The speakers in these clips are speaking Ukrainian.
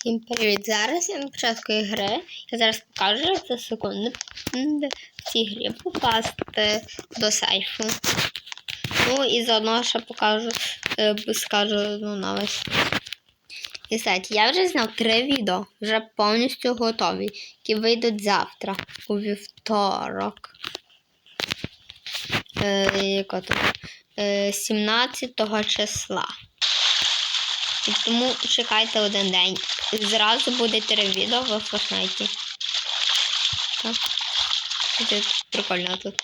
Всім привіт! Зараз я на початку ігри. Я зараз покажу за секунду в цій грі попасти до сейфу. Ну і заодно ще покажу, е, скажу одну новость. І кстати, я вже зняв три відео, вже повністю готові, які вийдуть завтра, у вівторок. Е? Е, 17 числа. Тому чекайте один день. Зразу буде три відео в Fortnite. Так. Це прикольно тут.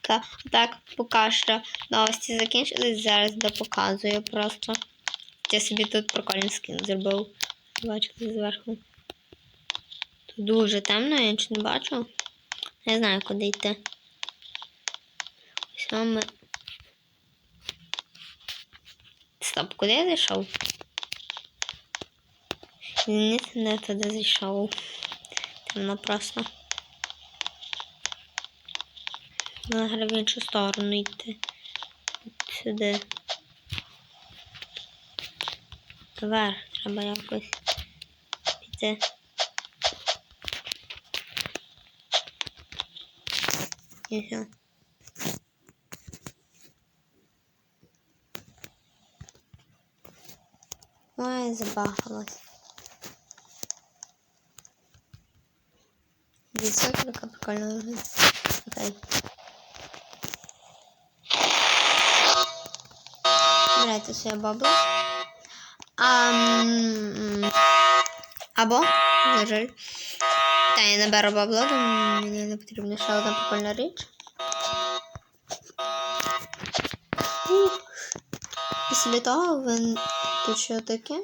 Так, так, поки що новості закінчились, зараз допоказую просто. Я собі тут прикольний скін зробив. Бачите зверху. Тут дуже темно, я нічого не бачу. Не знаю, куди йти. Ось ми. Стоп, куди я зайшов? Ні, не туди зайшов. Темно просто. Треба в іншу сторону йти. Сюди. Вверх треба якось піти. І. Ой, забагалась. Така прикольна виглядає. Окей. Збирайте своє бабло. Або, на жаль. Та я наберу бабло, бо мені не потрібна ще одна прикольна річ. Після того ви тут що таке?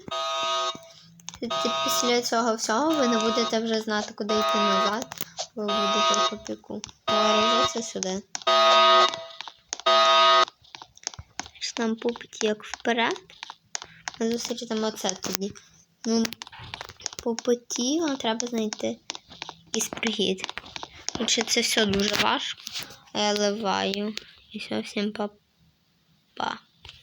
Після цього всього ви не будете вже знати, куди йти назад. Ви будете в тупіку. Повернутися сюди. Нам пупить як вперед. Ми зустрічаємо оце тоді. Ну, по путі вам треба знайти якийсь прохід. Хоча це все дуже важко. Я ливаю. І все, всім па-па.